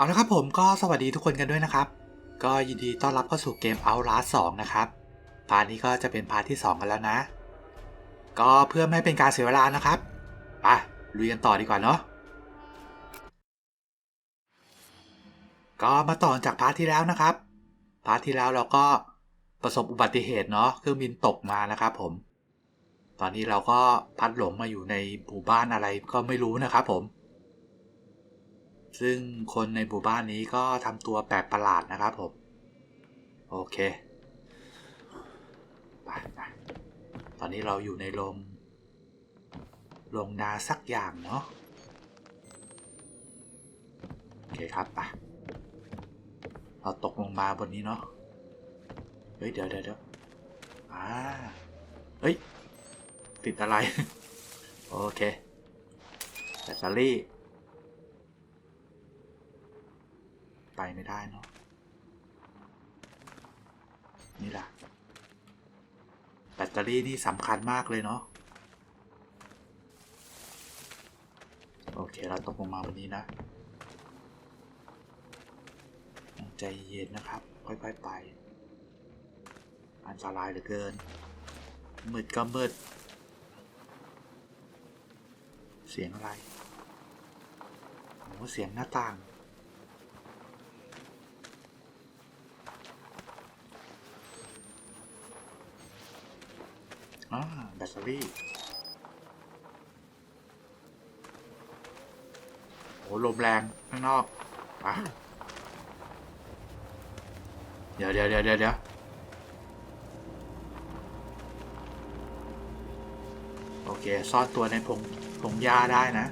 เอาละครับผมก็สวัสดีทุกคนกันด้วยนะครับ ก็ยินดีต้อนรับเข้าสู่เกม Outlast 2 นะครับ พาร์ทนี้ก็จะเป็นพาร์ทที่ 2 กันแล้วนะ ก็เพื่อไม่ให้เป็นการเสียเวลานะครับไปลุยกันต่อดีกว่าเนาะก็มาต่อจากพาร์ทที่แล้วนะครับ พาร์ทที่แล้วเราก็ประสบอุบัติเหตุเนาะเครื่องบินตกมานะครับผม ตอนนี้เราก็พัดหลงมาอยู่ในหมู่บ้านอะไรก็ไม่รู้นะครับผม ซึ่งคนในหมู่บ้านนี้ก็ทำตัวแปลกประหลาดนะครับผม โอเคไปไปตอนนี้เราอยู่ในโรงโรงนาสักอย่างเนาะโอเคครับไปเราตกลงมาบนนี้เนาะเฮ้ยเดี๋ยวเดี๋ยวเดี๋ยวอ่าเฮ้ยติดอะไร โอเคแบตเตอรี่ ไปไม่ได้เนาะนี่แหละแบตเตอรี่นี่สำคัญมากเลยเนาะโอเคเราตกลงมาวันนี้นะ ใจเย็นนะครับ ค่อยๆไป อันตรายเหลือเกิน มืดก็มืด เสียงอะไรโอ้เสียงหน้าต่าง อ่าแบตเตอรี่โอ้ลมแรงข้างนอกอะเดี๋ยวเดี๋ยวเดี๋ยวเดี๋ยวเดี๋ยวโอเคซ่อนตัวในพงพงหญ้าได้นะ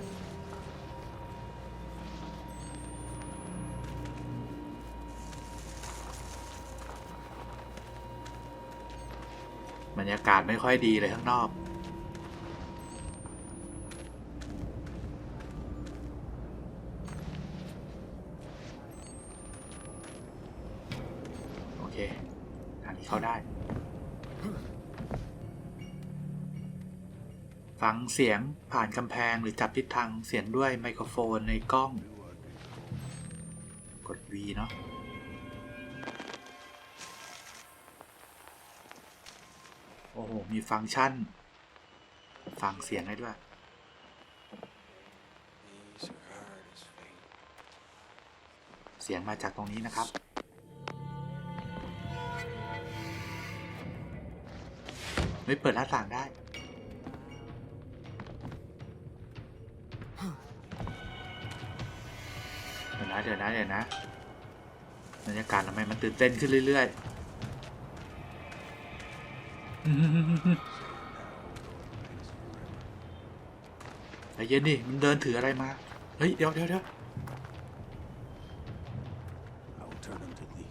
ากาศไม่ค่อยดีเลยข้างนอก โอเค ทางนี้เข้าได้ ฟังเสียงผ่านกำแพงหรือจับทิศทางเสียงด้วยไมโครโฟนในกล้อง กด V เนาะ โอ้โห มีฟังก์ชัน ฟังเสียงได้ด้วย เสียงมาจากตรงนี้นะครับ ไม่เปิดหน้าต่างได้ เดี๋ยวนะ เดี๋ยวนะ เดี๋ยวนะบรรยากาศทำไมมันตื่นเต้นขึ้นเรื่อย ๆ ใจเย็นดิ มันเดินถืออะไรมา เฮ้ย เดี๋ยวเดี๋ยวเดี๋ยว I will turn them to thee.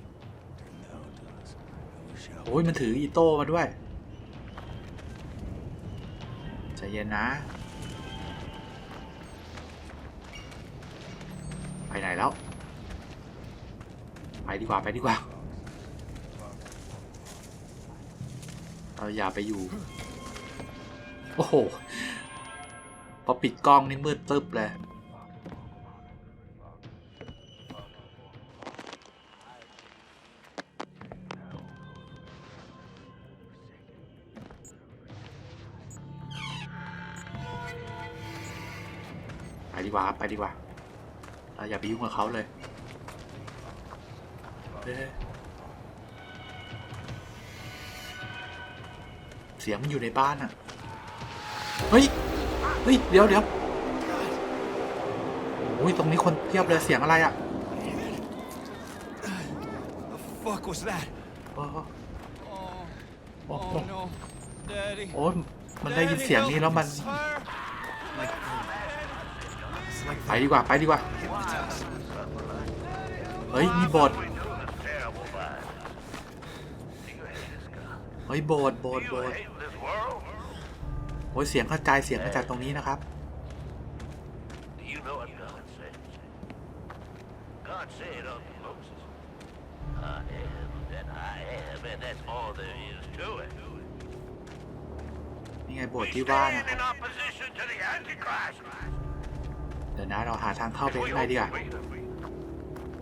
Turn thou to us, and we shall โอ้ย มันถืออีโต้มาด้วย ใจเย็นนะ ไปไหนแล้ว ไปดีกว่า ไปดีกว่า เราอย่าไปอยู่ โอ้โห พอปิดกล้องนี่มืดตึ๊บเลย ไปดีกว่าครับไปดีกว่าเราอย่าไปยุ่งกับเขาเลย เฮ้ยเสียงมันอยู่ในบ้านอะเฮ้ย เฮ้ย เดี๋ยวเดี๋ยวโอ้ย ตรงนี้คนเพียบเลย เสียงอะไรอะ The fuck was that? โอ้โห Oh, Oh, oh no, Daddy. โอ้ยมันได้ยินเสียงนี้แล้วมัน Sir? Like, it's like ไปดีกว่า ไปดีกว่า hypnotized. เฮ้ย มีโบสถ์เฮ้ย โบสถ์โบสถ์โบสถ์โอ้ยเสียงกระจายเสียงมาจากตรงนี้นะครับ Do you know what God said? God said unto Moses, I am that I am, and that's all there is to it. นี่ไงโบสถ์ We ที่ว่า stand นะครับ in opposition to the Antichrist. เดี๋ยวนะเราหาทางเข้าไปข้างในดีกว่า Wait, wait, wait.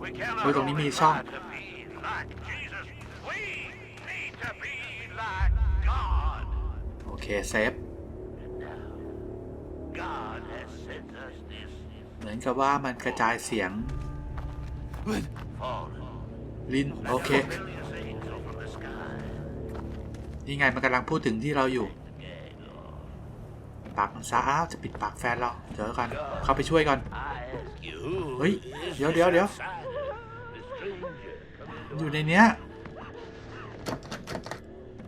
We cannot เฮ้ยตรงนี้มีช่อง only try to be like Jesus. We need to be like God. โอเคเซฟ เหมือนกับว่ามันกระจายเสียง ลินโอเค นี่ไงมันกำลังพูดถึงที่เราอยู่ปากมันซะอ้าวจะปิดปากแฟนเราเจอกันเข้าไปช่วยก่อนเฮ้ยเดี๋ยวเดี๋ยวเดี๋ยวอยู่ในเนี้ย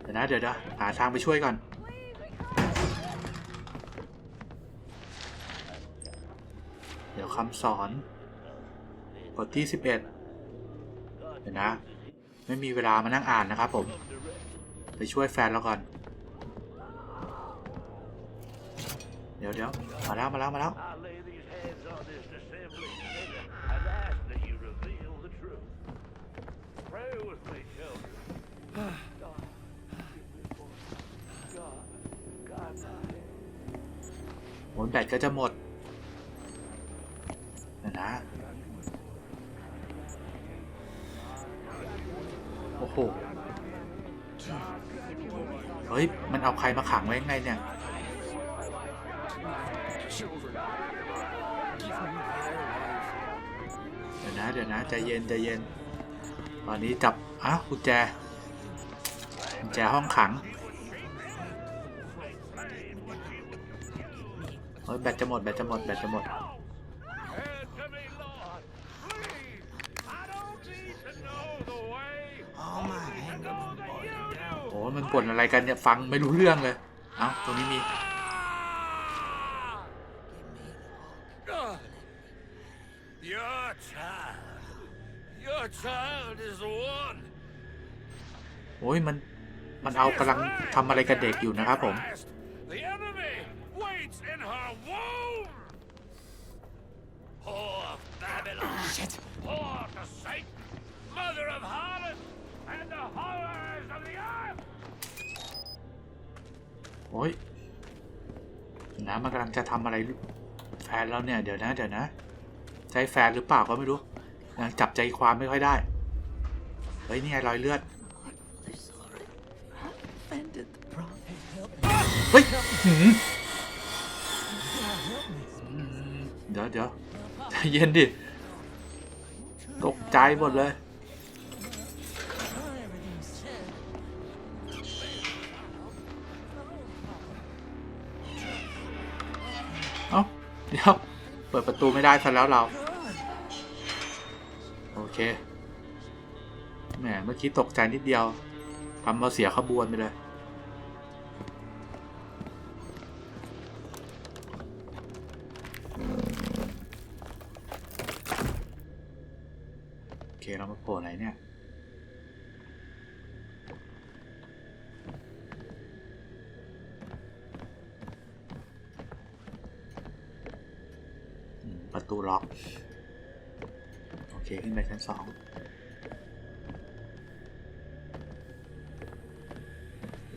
เดี๋ยวนะเดี๋ยวเดี๋ยวหาทางไปช่วยก่อน ดี๋ยวคำสอนบทที่ 11 เดี๋ยวนะ ไม่มีเวลามานั่งอ่านนะครับผม ไปช่วยแฟนเราก่อน เดี๋ยวเดี๋ยวมาแล้วมาแล้วมาแล้วโหแบตก็จะหมด นะโอ้โห เฮ้ย มันเอาใครมาขังไว้ยังไงเนี่ย เดี๋ยวนะ เดี๋ยวนะ ใจเย็น ใจเย็น ตอนนี้จับ อ้าวกุญแจ กุญแจห้องขัง เฮ้ย แบตจะหมด แบตจะหมด แบตจะหมด บ่นอะไรกันเนี่ยฟังไม่รู้เรื่องเลยเอ้าตรงนี้มี God. Your child. Your child is the one. โอ้ยมันมันเอากำลังทำอะไรกับเด็กอยู่นะครับผม The โอ้ยนะมันกำลังจะทำอะไรแฟนเราเนี่ย เดี๋ยวนะเดี๋ยวนะใช่แฟนหรือเปล่าก็ไม่รู้ยังจับใจความไม่ค่อยได้ เฮ้ย นี่ไงรอยเลือด เฮ้ยเดี๋ยวเดี๋ยวใจเย็นดิ ตกใจหมดเลย เปิดประตูไม่ได้ซะแล้วเรา โอเค แหม เมื่อกี้ตกใจนิดเดียวทำเราเสียขบวนไปเลย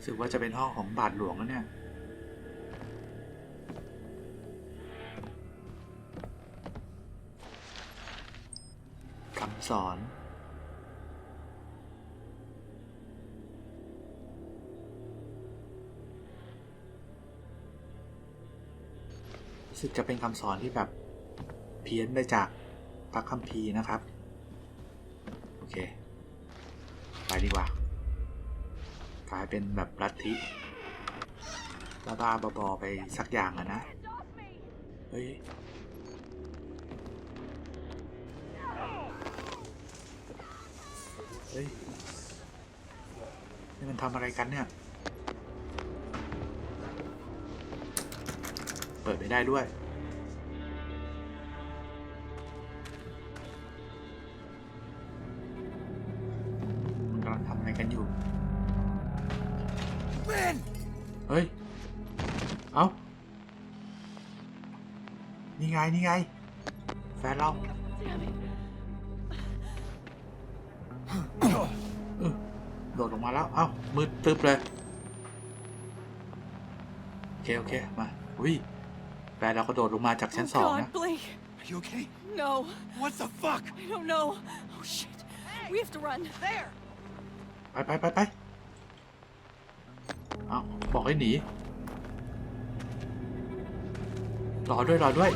รู้สึกว่าจะเป็นห้องของบาทหลวงแล้วเนี่ยคำสอน รู้สึกจะเป็นคำสอนที่แบบเพี้ยนไปจากพระคัมภีร์นะครับ โอเค ไปดีกว่า กลายเป็นแบบลัทธิบ้าๆบอๆไปสักอย่างอะนะ เฮ้ยเฮ้ย นี่มันทำอะไรกันเนี่ย เปิดไม่ได้ด้วย งนี่ไง แฟนเราเออโดดลงมาแล้ว เอ้า มืดตึ๊บเลย โอเค โอเค มา อุ้ยแฟนเราก็โดดลงมาจากชั้นสองนะ God, Blake. Are you okay? No, What the fuck? I don't know. Oh shit. We have to run. There. ไปไปไปไปเอาบอกให้หนี รอด้วยรอด้วย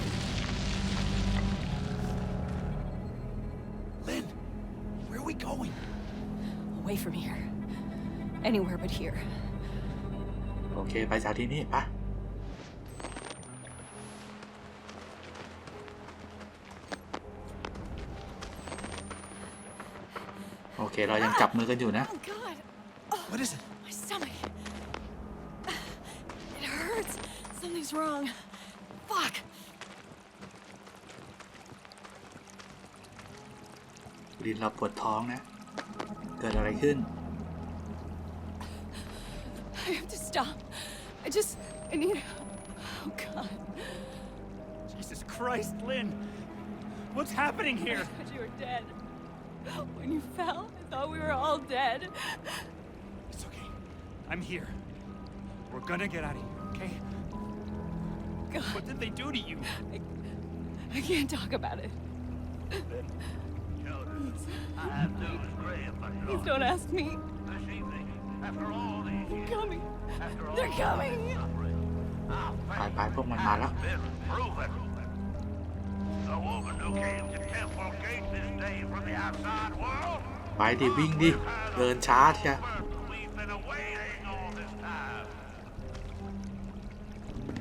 Away from here. Anywhere but here. โอเค ไปจากที่นี่ไปะโอเค เรายังจับมือกันอยู่นะ Oh god. What is it? My stomach. It hurts. Something's wrong. Fuck. ลินเราปวดท้องนะเกิดอะไรขึ้น I have to stop. I just. I need. Oh god. Jesus Christ, Lynn! What's happening I here? thought you were dead. When you fell, I thought we were all dead. It's okay. I'm here. We're gonna get out of here, okay? God, What did they do to you? I can't talk about it. Children, I have news grave my Please son. don't ask me. This evening, after all these They're years, coming. after all They're coming. this suffering, our ไป faith ไปพวกมันมาแล้ว has been proven. The woman who came to Temple Gate this day from the outside world ไปดิวิ่งดิ เดินช้าเชีย we've been awaiting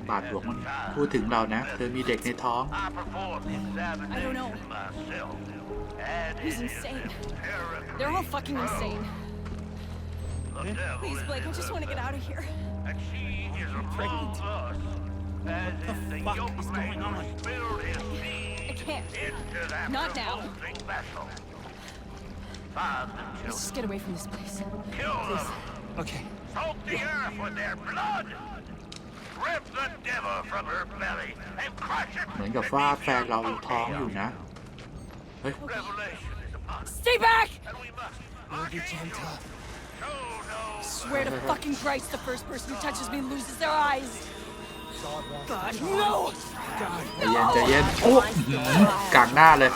บาทหลวงมันพูดถึงเรานะ เธอมีเด็กในท้อง I performed the I don't know. examination myself. And He's it is insane. empirically They're all fucking true. insane. The devil Please, is Blake, I in just her want to get belly. out of here. And she is among pregnant. us. As the if the fuck yoke is going maker on? spilled his I seed can't. into that Not now. revolting vessel. Find the Let's children. just get away from this place. Kill them. Okay. Soak the earth with their blood. เหมือนกับว่าแฟนเราท้องอยู่นะ เฮ้ย Revelation is upon us, Stay back! and we must We'll be gentle. show no Swear to fucking Christ, the first person who touches me loses their eyes. God, no! ใจเย็นใจเย็น โอ้อื้อหือกลางหน้าเลย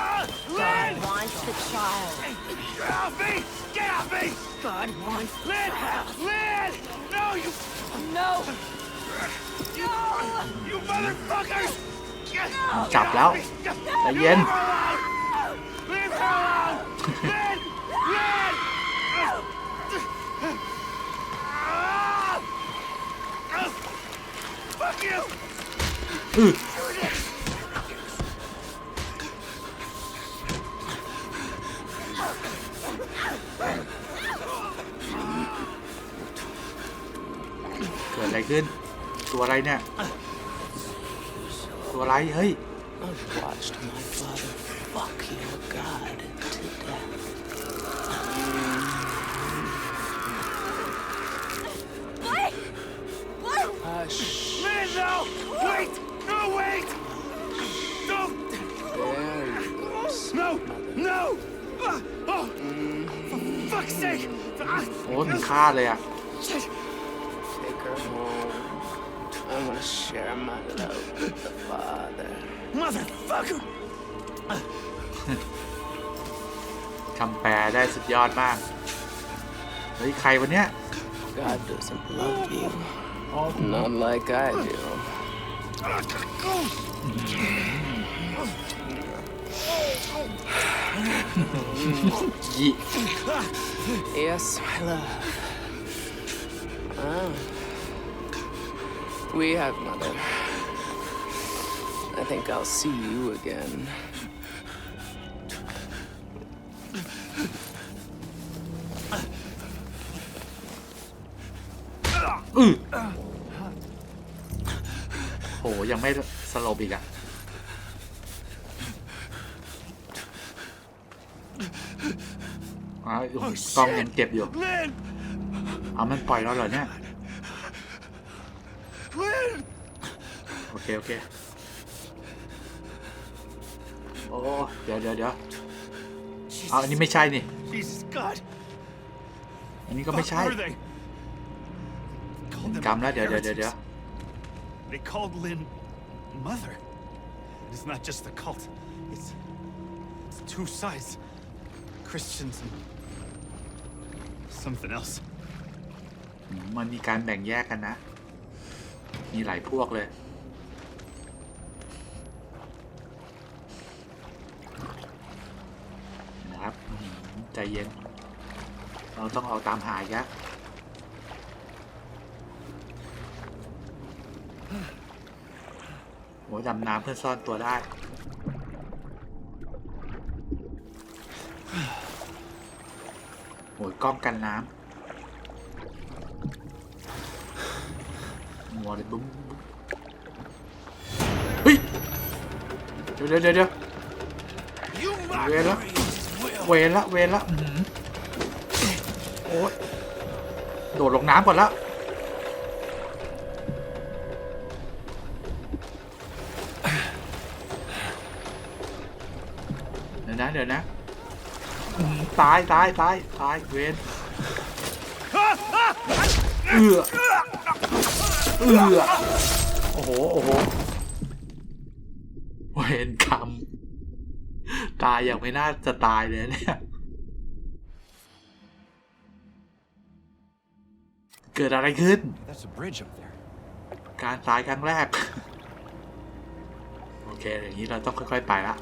God wants the child. Get off me! Get off me! God wants Lynn! Lynn! No, you, no. จับแล้วใจเย็นเกิดอะไรขึ้น ตัวอะไรเนี่ย ตัวอะไร เฮ้ย I've watched my father fuck your god to death. Blake! Blake! Hush. Lynn, no! Wait! No, wait! Don't! There you go. No! No! Ah, Oh! For fuck's sake! Ah, โอ้มันฆ่าเลยอะ ยอดมาก เฮ้ย ใครวะเนี่ย God doesn't love you. Not like I do. ยี่ Yes, my love. Ah. We have mother. I think I'll see you again. ยังไม่สลบอีกอะอ้าวกล้องยังเก็บอยู่ เอามันปล่อยเราเหรอเนี่ย โอเค โอเค โอ้ เดี๋ยวเดี๋ยวเดี๋ยวเอาอันนี้ไม่ใช่นี่ อันนี้ก็ไม่ใช่ were they? Called them กำแล้ว เดี๋ยวเดี๋ยวเดี๋ยว They called Lynn mother. It's not just the cult. It's it's two sides. Christians and something else. มันมีการแบ่งแยกกันนะ มีหลายพวกเลย นะครับ ใจเย็น เราต้องเอาตามหาอีกแล้วโห ดำน้ำเพื่อซ่อนตัวได้โหกล้องกันน้ำมัวเลยบุ้มบุ้มเฮ้ย เดี๋ยวเดี๋ยวเดี๋ยวเวเวรละเวรละเวรละอื้อหือโอ้ยโดดลงน้ำก่อนละ เดี๋ยวนะเดี๋ยวนะอื้อหือตายตายตายตายเวนเอือเอือโอ้โหโอ้โหเวนกรรมตายอย่างไม่น่าจะตายเลยเนี่ย เกิดอะไรขึ้น That's a bridge up there. การตายครั้งแรก โอเค อย่างนี้เราต้องค่อย ๆ ไปละ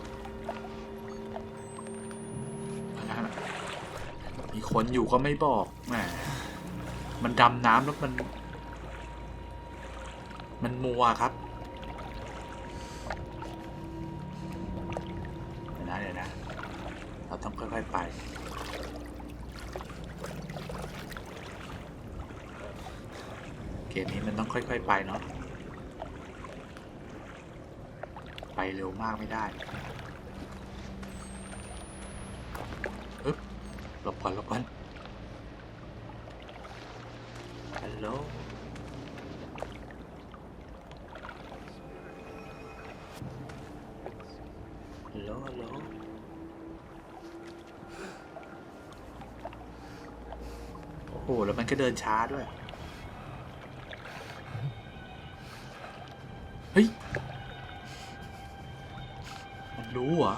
มีคนอยู่ก็ไม่บอกแหมมันดำน้ำแล้วมัน มันมัวครับเดี๋ยวนะเดี๋ยวนะ เราต้องค่อยๆไป เกมนี้มันต้องค่อยๆไปเนาะ ไปเร็วมากไม่ได้อึ๊บหล บก่อนหลบก่อนฮัลโหลฮัลโหลฮัลโหลโอ้โห แล้วมันก็เดินช้าด้วย เฮ้ย มันรู้เหรอ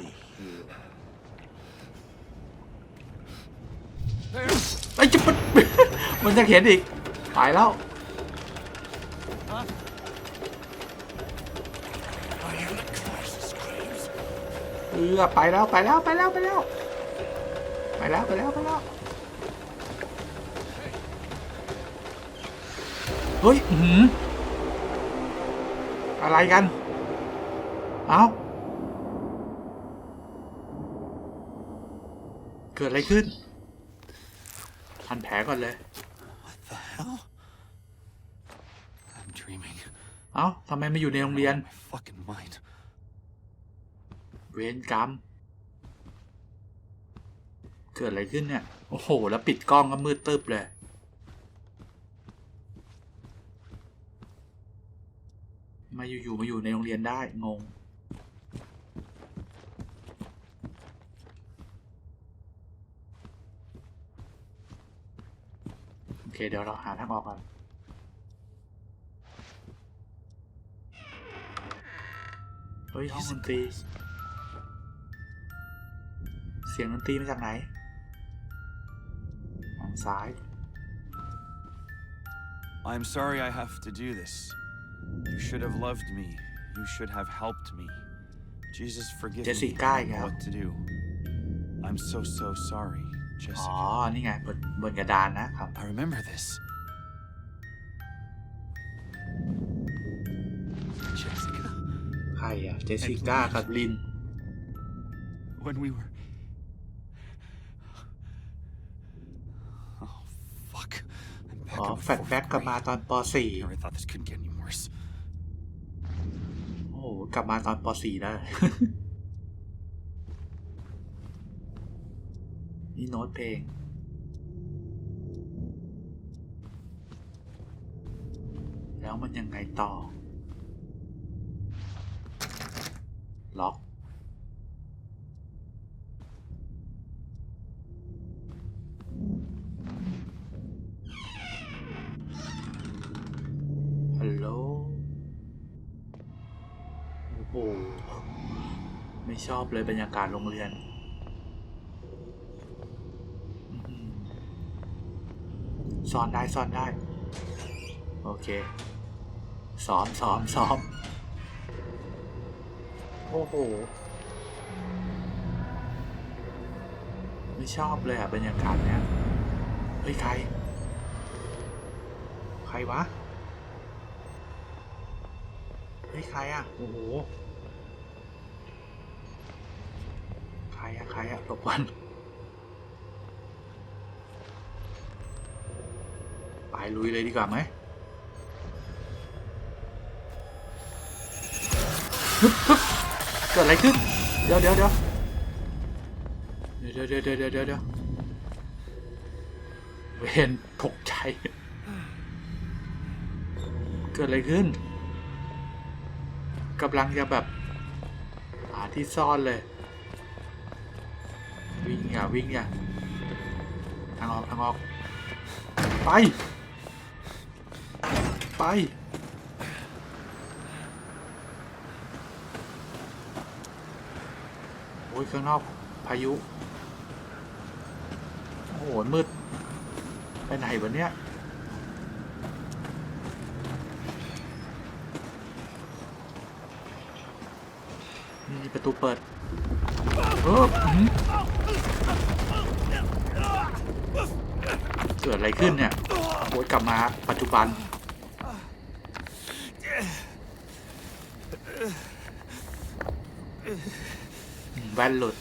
ears to hear. ไอ้จะมันมันจะเห็นอีกตายแล้วเออไปแล้วไปแล้วไปแล้วไปแล้วไปแล้วไปแล้วไปแล้วเฮ้ยอื้อหืออะไรกัน เอา้า กิดอะไรขึ้นพันแผลก่อนเลย What the hell? I'm dreaming. เอ้าทำไมมาอยู่ในโรงเรียน My fucking mind. เวรกรรม เกิดอะไรขึ้นเนี่ย โอ้โห แล้วปิดกล้องก็มืดตึ๊บเลย มาอยู่ๆมาอยู่ในโรงเรียนได้ งง เค เดี๋ยวเราหาทางออกก่อน เฮ้ย ห้องดนตรี เสียงดนตรีมาจากไหนทางซ้าย I'm sorry I have to do this. You should have loved me. You should have helped me. Jesus, forgive me. I Jessica, don't know yeah. what to do. I'm so so sorry, อ๋อ Jessica. นี่ไงบนบนกระดานนะครับ I remember this. Jessica, ใครอะเจสสิก้ากับลิน when we were. Oh fuck! I'm back อ๋อ in แฟ the ลช fourth แบ็กกลับมา grade. ตอนป I never thought this couldn't get any worse. .4 โอ้โหกลับมาตอนป .4 แล้ นี่โน้ตเพลง แล้วมันยังไงต่อ ล็อก ฮัลโหล โอ้โห ไม่ชอบเลยบรรยากาศโรงเรียน ซ่อนได้ซ่อนได้ โอเคซ้อมซ้อมซ้อมโอ้โห ไม่ชอบเลยอะบรรยากาศเนี้ยเฮ้ย ใคร ใครวะ เฮ้ย ใครอะโอ้โห ใครอะใครอะหลบวันายลุยเลยดีกว่าไหมเกิดอะไรขึ้น เดี๋ยวเดี๋ยวเดี๋ยวเดี๋ยวเดี๋ยวเดี๋ยวเดี๋ยวเวนตกใจ เกิดอะไรขึ้นกำลังจะแบบหาที่ซ่อนเลย วิ่งอะวิ่งอะทางออกทางออก ไป ไป โอ้ยข้างนอกพายุ โอ้โห มืด ไปไหนวะเนี่ยนี่ประตูเปิดเอออื้ออเกิดอะไรขึ้นเนี่ยโอ้ยกลับมาปัจจุบัน ว่นหลุด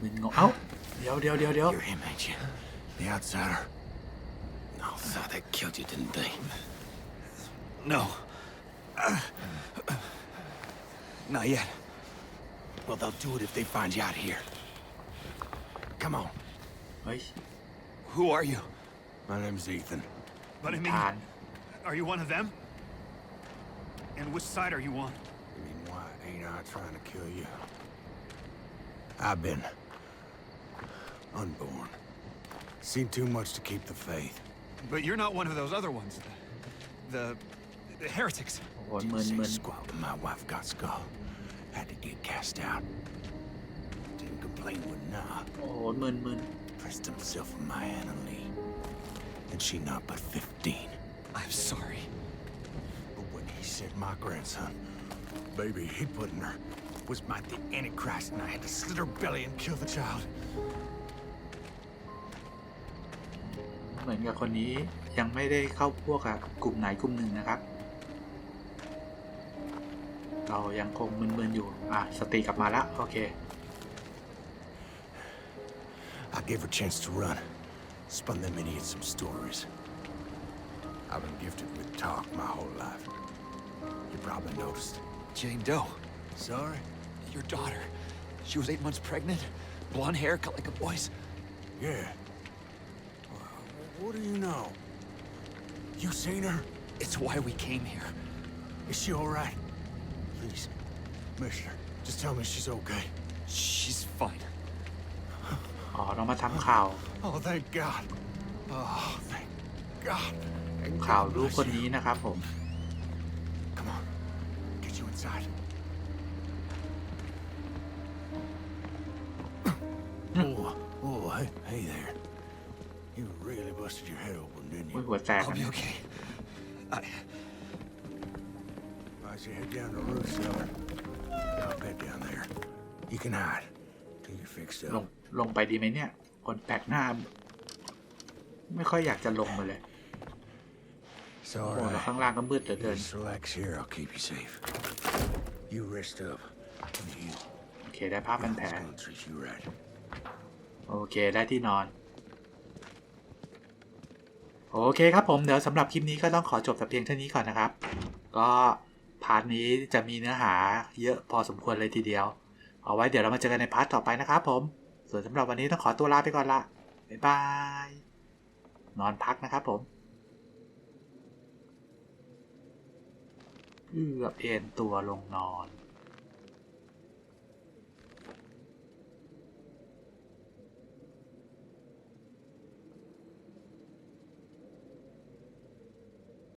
มึนงงเอ้า เดี๋ยวเดี๋ยวเดี๋ยวเดี๋ยว You're him, ain't you? The outsider. No, thought they killed you, didn't they? No. Not yet. Well, they'll do it if they find you out here. Come on. เฮ้ย Who are you? My name's Ethan. But I ท mean, าน are you one of them? And which side are you on? not trying to kill you. I've been... unborn. Seen too much to keep the faith. But you're not one of those other ones. The... the, the heretics. One Didn't say squat when my wife got skull. Had to get cast out. Didn't complain when nah. Oh, man, man. Pressed himself on my Anna And she not but 15. I'm sorry. But when he said my grandson, baby he put in her, was my the Antichrist, and I had to slit her belly and kill the child. เหมือนกับคนนี้ยังไม่ได้เข้าพวกกับกลุ่มไหนกลุ่มหนึ่งนะครับ เรายังคงมึนๆอยู่ อะ สติกลับมาละโอเค I gave her a chance to run. Spun them idiots some stories. I've been gifted with talk my whole life. You probably noticed. Jane Doe, Sorry? your daughter. She was eight months pregnant. Blonde hair, cut like a boy's. Yeah. Well, what do you know? You seen her? It's why we came here. Is she all right? Please, Mister, just tell me she's okay. She's fine. อ๋อเรามาทำข่าว Oh, thank God. Oh, thank God. And ข่าว God รู้ bless คน you. นี้นะครับผม Come on. Get you inside. oh, oh, hey, hey there. You really busted your head open, didn't อุ้ย you? หัวแตก I'll อัน be นี้ okay. I, Why don't you head down to the roof cellar? I'll bed down there. You can hide till you're fixed ลง up. ลงไปดีไหมเนี่ย คนแปลกหน้า ไม่ค่อยอยากจะลงมาเลย It's โอ้ all โหแล้ว right. ข้างล่างก็มืดเหลือเกิน Just relax here. I'll keep you safe. You rest up. And you. โอเคได้ผ้าพันแผล God's gonna treat you right. โอเคได้ที่นอน โอเคครับผมเดี๋ยวสำหรับคลิปนี้ก็ต้องขอจบแต่เพียงเท่านี้ก่อนนะครับ ก็พาร์ทนี้จะมีเนื้อหาเยอะพอสมควรเลยทีเดียว เอาไว้เดี๋ยวเรามาเจอกันในพาร์ทต่อไปนะครับผม ส่วนสำหรับวันนี้ต้องขอตัวลาไปก่อนละบ๊ายบาย นอนพักนะครับผม เอือบเอ็นตัวลงนอน